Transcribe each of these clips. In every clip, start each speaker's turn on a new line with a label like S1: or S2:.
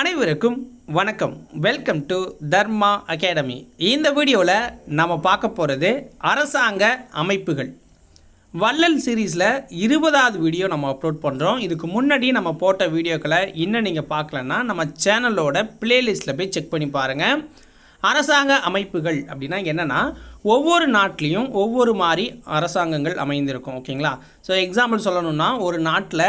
S1: அனைவருக்கும் வணக்கம். Welcome to Dharma academy இந்த வீடியோவில் நம்ம பார்க்க போகிறது அரசாங்க அமைப்புகள். வள்ளல் சீரீஸில் இருபதாவது வீடியோ நம்ம அப்லோட் பண்ணுறோம் இதுக்கு முன்னாடி நம்ம போட்ட வீடியோக்களை இன்னும் நீங்கள் பார்க்கலன்னா நம்ம சேனலோட பிளேலிஸ்ட்டில் போய் செக் பண்ணி பாருங்கள் அரசாங்க அமைப்புகள் அப்படின்னா என்னென்னா ஒவ்வொரு நாட்டிலையும் ஒவ்வொரு மாதிரி அரசாங்கங்கள் அமைந்திருக்கும் ஓகேங்களா? ஸோ எக்ஸாம்பிள் சொல்லணும்னா ஒரு நாட்டில்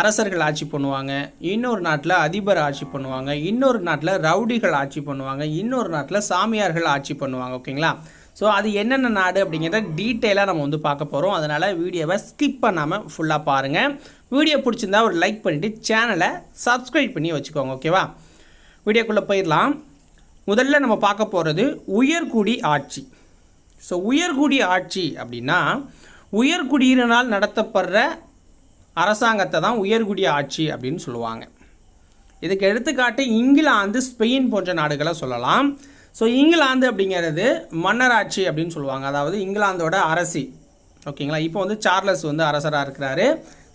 S1: அரசர்கள் ஆட்சி பண்ணுவாங்க இன்னொரு நாட்டில் அதிபர் ஆட்சி பண்ணுவாங்க இன்னொரு நாட்டில் ரவுடிகள் ஆட்சி பண்ணுவாங்க இன்னொரு நாட்டில் சாமியார்கள் ஆட்சி பண்ணுவாங்க ஓகேங்களா? ஸோ அது என்னென்ன நாடு அப்படிங்கிறத டீட்டெயிலாக நம்ம வந்து பார்க்க போகிறோம் அதனால் வீடியோவை ஸ்கிப் பண்ணாமல் ஃபுல்லாக பாருங்கள் வீடியோ பிடிச்சிருந்தா ஒரு லைக் பண்ணிவிட்டு சேனலை சப்ஸ்கிரைப் பண்ணி வச்சுக்கோங்க ஓகேவா? வீடியோக்குள்ளே போயிடலாம். முதல்ல நம்ம பார்க்க போகிறது உயர்குடி ஆட்சி. ஸோ உயர்குடி ஆட்சி அப்படின்னா உயர்குடியினால் நடத்தப்படுற அரசாங்கத்தை தான் உயர்குடி ஆட்சி அப்படின்னு சொல்லுவாங்க. இதுக்கு எடுத்துக்காட்டு இங்கிலாந்து ஸ்பெயின் போன்ற நாடுகளை சொல்லலாம். ஸோ இங்கிலாந்து அப்படிங்கிறது மன்னராட்சி அப்படின்னு சொல்லுவாங்க. அதாவது இங்கிலாந்தோட அரசி. ஓகேங்களா இப்போ வந்து சார்லஸ் வந்து அரசராக இருக்கிறாரு.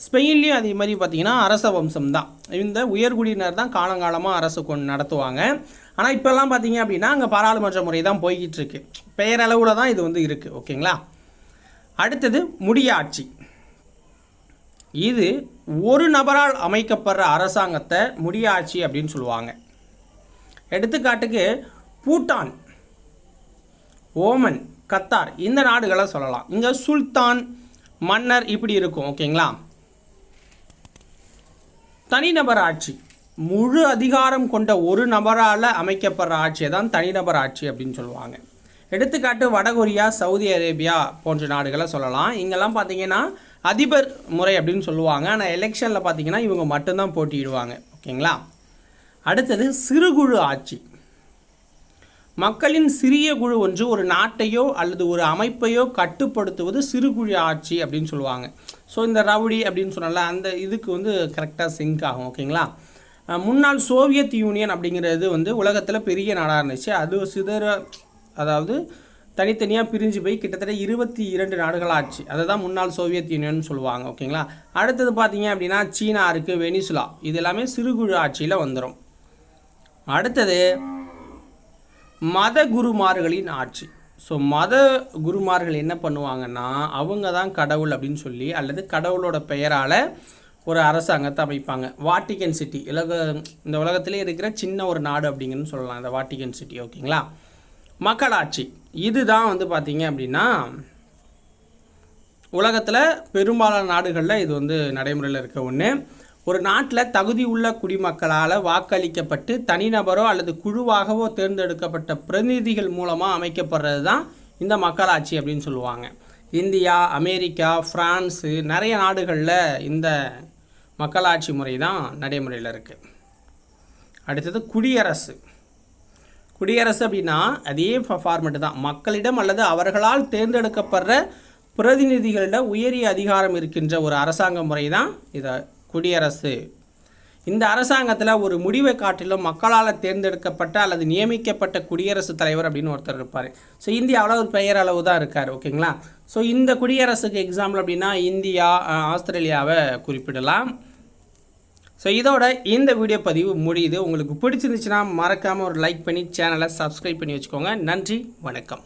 S1: ஸ்பெயின்லேயும் அதே மாதிரி பார்த்திங்கன்னா அரச வம்சம் தான் இந்த உயர்குடியினர் தான் காலங்காலமாக அரசு கொண்டு நடத்துவாங்க. ஆனால் இப்போல்லாம் பார்த்தீங்க அப்படின்னா அங்கே பாராளுமன்ற முறை தான் போய்கிட்டு இருக்கு. பெயரளவில் தான் இது வந்து இருக்குது ஓகேங்களா? அடுத்தது முடியாட்சி. இது ஒரு நபரால் அமைக்கப்படுற அரசாங்கத்தை முடியாட்சி அப்படின்னு சொல்லுவாங்க. எடுத்துக்காட்டுக்கு பூட்டான் ஓமன் கத்தார் இந்த நாடுகளை சொல்லலாம். இங்கே சுல்தான் மன்னர் இப்படி இருக்கும். ஓகேங்களா? தனிநபர் ஆட்சி. முழு அதிகாரம் கொண்ட ஒரு நபரால் அமைக்கப்படுற ஆட்சியை தான் தனிநபர் ஆட்சி அப்படின்னு சொல்லுவாங்க. எடுத்துக்காட்டு வடகொரியா சவுதி அரேபியா போன்ற நாடுகளை சொல்லலாம். இங்கெல்லாம் பார்த்தீங்கன்னா அதிபர் முறை அப்படின்னு சொல்லுவாங்க. ஆனால் எலெக்ஷனில் பார்த்தீங்கன்னா இவங்க மட்டும்தான் போட்டியிடுவாங்க. ஓகேங்களா? அடுத்தது சிறுகுழு ஆட்சி. மக்களின் சிறிய குழு ஒன்று ஒரு நாட்டையோ அல்லது ஒரு அமைப்பையோ கட்டுப்படுத்துவது சிறுகுழு ஆட்சி அப்படின்னு சொல்லுவாங்க. ஸோ இந்த ரவுடி அப்படின்னு சொன்னால அந்த இதுக்கு வந்து கரெக்டாக சிங்க் ஆகும் ஓகேங்களா முன்னாள் சோவியத் யூனியன் அப்படிங்கிறது வந்து உலகத்தில் பெரிய நாடாக இருந்துச்சு. அது சிதற அதாவது தனித்தனியாக பிரிஞ்சு போய் கிட்டத்தட்ட இருபத்தி இரண்டு நாடுகள் ஆச்சு. அதை தான் முன்னாள் சோவியத் யூனியன் சொல்லுவாங்க ஓகேங்களா அடுத்தது பார்த்தீங்க அப்படின்னா சீனா இருக்குது வெனிசுலா. இது எல்லாமே சிறுகுழு ஆட்சியில் வந்துடும் அடுத்தது மத குருமார்களின் ஆட்சி. ஸோ மத குருமார்கள் என்ன பண்ணுவாங்கன்னா அவங்க தான் கடவுள் அப்படின்னு சொல்லி அல்லது கடவுளோட பெயரால் ஒரு அரசாங்கத்தை அமைப்பாங்க. வாட்டிகன் சிட்டி உலக இந்த உலகத்திலே இருக்கிற சின்ன ஒரு நாடு அப்படிங்கன்னு சொல்லலாம் இந்த வாட்டிகன் சிட்டி ஓகேங்களா மக்களாட்சி. இதுதான் வந்து பார்த்திங்க அப்படின்னா உலகத்தில் பெரும்பாலான நாடுகளில் இது வந்து நடைமுறையில் இருக்க ஒன்று ஒரு நாட்டில் தகுதி உள்ள குடிமக்களால் வாக்களிக்கப்பட்டு தனிநபரோ அல்லது குழுவாகவோ தேர்ந்தெடுக்கப்பட்ட பிரதிநிதிகள் மூலமாக அமைக்கப்படுறது தான் இந்த மக்களாட்சி அப்படின்னு சொல்லுவாங்க. இந்தியா அமெரிக்கா ஃப்ரான்ஸு நிறைய நாடுகளில் இந்த மக்களாட்சி முறை தான் நடைமுறையில் இருக்குது அடுத்தது குடியரசு. குடியரசு அப்படின்னா அதே ஃபார்மெட்டு தான். மக்களிடம் அல்லது அவர்களால் தேர்ந்தெடுக்கப்படுற பிரதிநிதிகளிடம் உயரிய அதிகாரம் இருக்கின்ற ஒரு அரசாங்க முறை தான் இதை குடியரசு. இந்த அரசாங்கத்தில் ஒரு முடிவை காட்டிலும் மக்களால் தேர்ந்தெடுக்கப்பட்ட அல்லது நியமிக்கப்பட்ட குடியரசுத் தலைவர் அப்படின்னு ஒருத்தர் இருப்பார். ஸோ இந்தியாவில் ஒரு பெயர் அளவு தான் இருக்கார் ஓகேங்களா? ஸோ இந்த குடியரசுக்கு எக்ஸாம்பிள் அப்படின்னா இந்தியா ஆஸ்திரேலியாவை குறிப்பிடலாம். ஸோ இதோட இந்த வீடியோ பதிவு முடியுது. உங்களுக்கு பிடிச்சிருந்துச்சுன்னா மறக்காமல் ஒரு லைக் பண்ணி சேனலை சப்ஸ்கிரைப் பண்ணி வச்சுக்கோங்க. நன்றி வணக்கம்.